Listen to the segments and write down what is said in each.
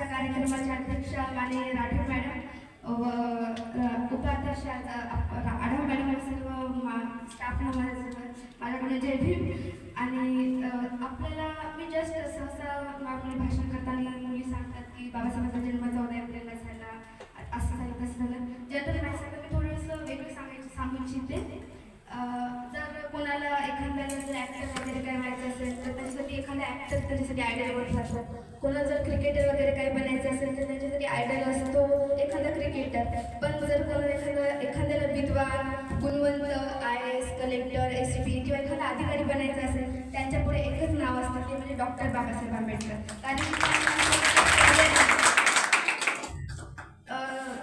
त्या कार्यक्रमाच्या अध्यक्षा माननीय राठोड मॅडम व उपाध्यक्ष आढाव मॅडम सर्व मा- स्टाफ माझ्या माझ्याकडे जय भीम. आणि आपल्याला मी जस्ट सहसा आपले भाषण करताना मुली सांगतात की बाबासाहेबांचा जन्म चौदा एप्रिलला झाला. असं झालं तसं झालं. जनरल सांगतात मी थोडंसं वेगळं सांगायचं सांगू इच्छिते जर कोणाला एखाद्याला जर ॲक्टर वगैरे काय व्हायचं असेल तर त्याच्यासाठी एखाद्या ॲक्टर त्याच्यासाठी आयडिया वगैरे कोणाला जर क्रिकेटर वगैरे काही बनायचं असेल तर त्यांच्यासाठी आयडल असतो एखादा क्रिकेटर पण जर कोणाला एखादा एखाद्याला विद्वान गुणवंत I S collector S P किंवा एखादा अधिकारी बनायचं असेल त्यांच्या पुढे एकच नाव असतं ते म्हणजे डॉक्टर बाबासाहेब आंबेडकर. कारण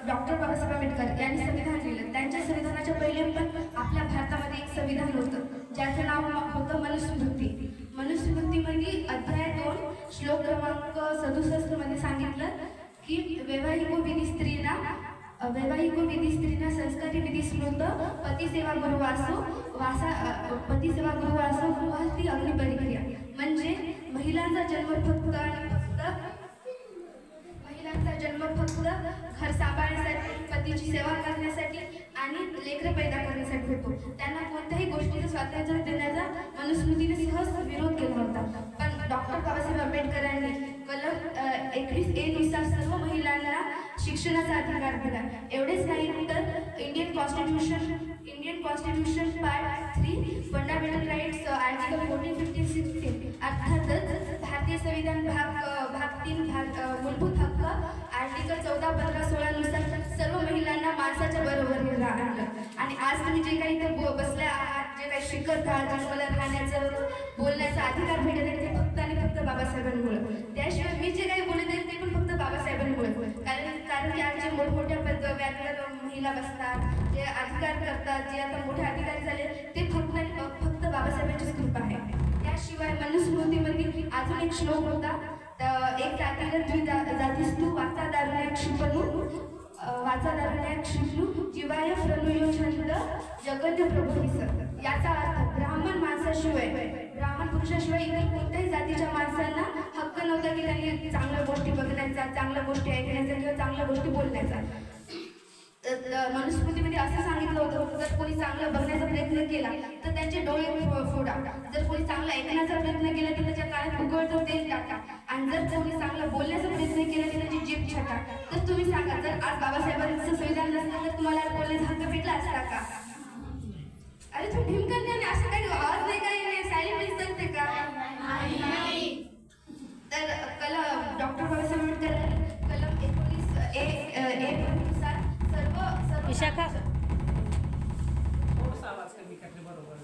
डॉक्टर बाबासाहेब आंबेडकर यांनी संविधान लिहिलं. त्यांच्या संविधानाच्या पहिले पण आपल्या भारतामध्ये एक संविधान होतं. ज्याचं नाव होतं मनुस्मृती. मनुस्मृतीमध्ये म्हणजे अध्याय श्लोक क्रमांक सदुसष्टमध्ये सांगितलं की वैवाहिक विधी स्त्रीना वैवाहिक विधी स्त्रीना संस्कारी विधी स्मृत पतिसेवा असो वासा अ, गुरु असो गृहास्ती अग्निपरिक्रिया म्हणजे महिलांचा जन्म फक्त आणि फक्त महिलांचा जन्म फक्त घर सांभाळण्यासाठी पतीची सेवा करण्यासाठी आणि लेकर पैदा करण्यासाठी होतो. त्यांना कोणत्याही गोष्टीचं स्वातंत्र्य देण्याचा मनुस्मृतीने सहज विरोध केला होता. डॉक्टर बाबासाहेब आंबेडकरांनी कलम एकवीस ए नुसार सर्व महिलांना शिक्षणाचा अधिकार दिला. एवढेच नाही तर Indian constitution Indian constitution part three fundamental rights article fourteen fifteen sixteen अर्थातच भारतीय संविधान भाग भाग तीन भाग मूलभूत हक्क आर्टिकल चौदा पंधरा सोळानुसार सर्व महिलांना माणसाच्या बरोबर आणलं. आणि आज तुम्ही जे काही इथे बसल्या आहात जे काही शिकत आहात मला राहण्याचं बाबासाहेबांमुळे. त्याशिवाय मी जे काही बोलत आहे ते पण फक्त बाबासाहेबांमुळे कारण कारण की आज जे मोठमोठ्या पदव्यांवर महिला बसतात जे अधिकार करतात जे आता मोठे अधिकारी झाले ते फक्त फक्त बाबासाहेबांचीच कृपा आहे. त्याशिवाय मनुस्मृतीमध्ये अजून एक श्लोक होता. एक जातीला द्वि जा- जातीस्तू वाचा दारुण्या क्षिपणू वाचा दारुण्या क्षिपणू जीवाय प्रणुयो छंद जगत प्रभू याचा अर्थ ब्राह्मण माणसाशिवाय पुरुषाशिवाय इतर कोणत्याही जातीच्या माणसांना हक्क नव्हता की त्यांनी चांगल्या गोष्टी बघण्याचा चांगल्या गोष्टी ऐकण्याचा किंवा चांगल्या गोष्टी बोलण्याचा. तर मनुस्मृतीमध्ये असं सांगितलं होतं जर कोणी चांगलं बघण्याचा प्रयत्न केला तर त्यांचे डोळे फोडा. जर कोणी चांगला ऐकण्याचा प्रयत्न केला तर त्याच्या कानात उघडतो तेल टाका. आणि जर कोणी चांगलं बोलण्याचा प्रयत्न केला तर त्याची जीभ छाटा. तर तुम्ही सांगा जर आज बाबासाहेबांचं संविधान नसतं तर तुम्हाला बोलण्याचा हक्क भेटला असता का? अरे तू ढिमकन्याने असं काही आवाज नाही काही नाही सायलेंट दिसते का तर कलम डॉक्टर बाबासाहेब आंबेडकर कलम एकोणीस ए सर्व सर्व विशाखा. बरोबर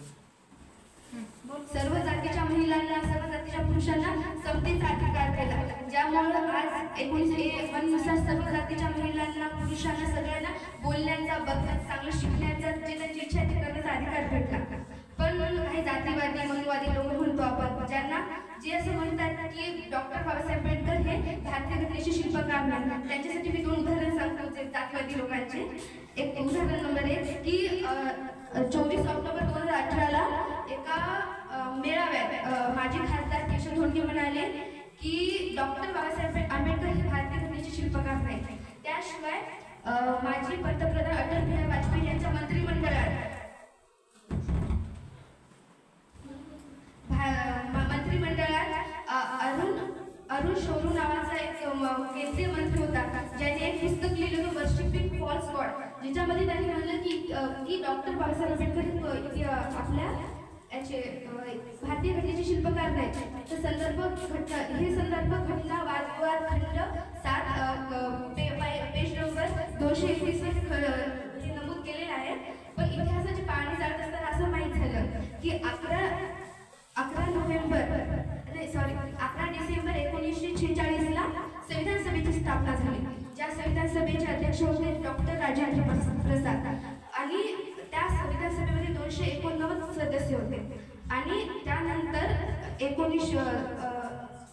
सर्व जातीच्या महिलांना सर्व जातीच्या पुरुषांना समतेचा अधिकार दिला. ज्यामुळे आज एकोणीस ए वननुसार सर्व जातीच्या महिलांना पुरुषांना सगळ्यांना बोलण्याचा बघण्याचा चांगलं शिकण्याचा जे त्यांची इच्छा आहे ते करण्याचा अधिकार भेटला. पण काही जातीवादी मनुवादी लोक म्हणतो आपण ज्यांना जे असं म्हणतात की डॉक्टर बाबासाहेब आंबेडकर हे भारतीय घटनेचे त्यांच्यासाठी मी दोन उदाहरण सांगतो जे जातीवादी लोकांचे. एक उदाहरण नंबर एक की चोवीस ऑक्टोबर दोन हजार अठराला एका मेळाव्यात माजी खासदार केशव धोंडके म्हणाले की डॉक्टर बाबासाहेब आंबेडकर हे भारतीय घटनेचे शिल्पकार नाही त्याशिवाय माजी पंतप्रधान अटल बिहारी वाजपेयी यांच्या मंत्रिमंडळ म- केंद्रीय मंत्री होता ज्याने एक पुस्तक लिहिलं होतं वर्शिपिंग फॉल्स गॉड ज्याच्यामध्ये त्यांनी म्हणलं की की डॉक्टर बाबासाहेब आंबेडकर आपल्या याचे भारतीय घटनेचे शिल्पकार नाही. तर संदर्भ घटना हे संदर्भ घटना वादविवाद खंड सात पे- पेज नंबर दोनशे एकवीस हे नमूद केलेलं आहे. पण इतिहासाची पाहणी जात असताना असं माहीत झालं की अकरा अकरा नोव्हेंबर नाही सॉरी अकरा डिसेंबर एकोणीसशे शेहेचाळीस स्थापना झाली. ज्या संविधान सभेचे अध्यक्ष होते डॉक्टर राजेंद्र प्रसाद. आणि त्या संविधान सभेमध्ये दोनशे एकोणनव्वद सदस्य होते. आणि त्यानंतर एकोणीसशे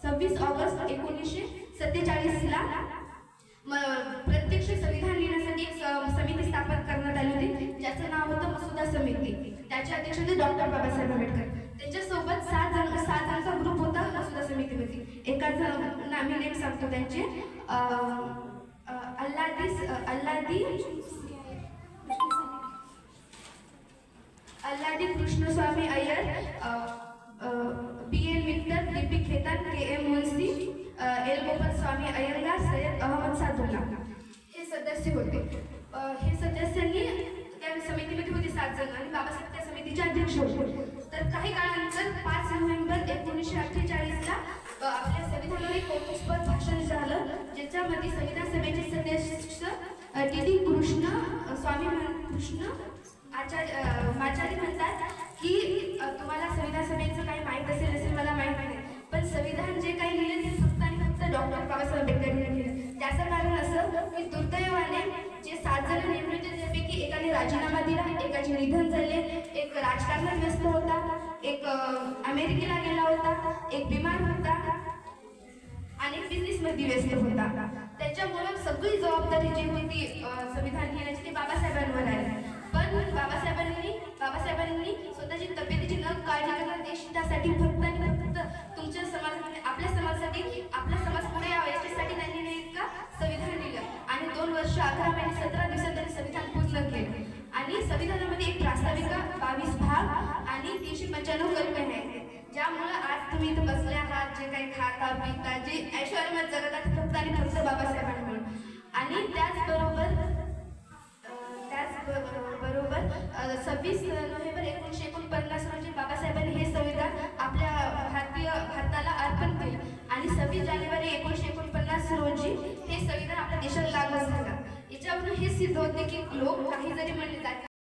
सव्वीस ऑगस्ट एकोणीसशे सत्तेचाळीसला प्रत्यक्ष संविधान लिहिण्यासाठी एक समिती स्थापन करण्यात आली होती. ज्याचं नाव होतं मसुदा समिती. त्याचे अध्यक्ष होते डॉक्टर बाबासाहेब आंबेडकर. त्यांच्यासोबत सात जण सात जणांचा ग्रुप होता मसुदा समितीमध्ये होती एकाचं नाव मी नेम सांगतो त्यांचे Alladi Alladi Alladi Krishnaswami Ayyar B L Victor Dipik Khaitan K M Munshi L Gopalaswami Ayyangar Syed Ahmed Saadulla हे सदस्य होते. हे सदस्यांनी त्या समितीमध्ये होते सात जण आणि बाबासाहेब त्या समितीचे अध्यक्ष होते. तर काही काळानंतर पाच नोव्हेंबर एकोणीसशे अठ्ठेचाळीसला अ, आपल्या संविधानावर एक कौतुकस्पद भाषण झालं ज्याच्यामध्ये संविधान सभेचे सदस्य टी डी कृष्ण स्वामी कृष्ण आचार्य अ, आचार्य म्हणतात की तुम्हाला संविधान सभेचं काही माहीत असेल असेल मला माहीत नाही. पण संविधान जे काही लिहिलं ते फक्त आणि फक्त डॉक्टर बाबासाहेब आंबेडकरांनी लिहिलं. त्याचं कारण असं हे दुर्दैवाने जे सात जण निवृत्त होते त्यापैकी एकाने राजीनामा दिला एकाचे निधन झाले एक राजकारणात व्यस्त होता एक अमेरिकेला गेला होता एक बिमार होता आणि बिझनेस मध्ये व्यस्त होता. त्याच्यामुळे सगळी जबाबदारी जी होती संविधान घेण्याची ती बाबासाहेबांवर आली पण बाबासाहेबांनी बाबासाहेबांनी स्वतःची तब्येतीची न काळजी करता देशासाठी फक्त आणि फक्त तुमच्या समाजात वर्ष महिने सतरा दिवसात त्यांनी संविधान पूर्ण केलं आणि संविधानामध्ये एक प्रास्ताविका बावीस भाग आणि तीनशे पंच्याण्णव कलमे आहे. ज्यामुळं आज तुम्ही इथं बसले आहात जे काही खाता पिता जे ऐश्वर्यात जगत आहात फक्त आणि फक्त बाबासाहेबांमुळे आणि त्याचबरोबर अं, त्याचबरोबर सव्वीस नोव्हेंबर याच्यावरून हे सिद्ध होते की लोक काही जरी म्हणले जाते.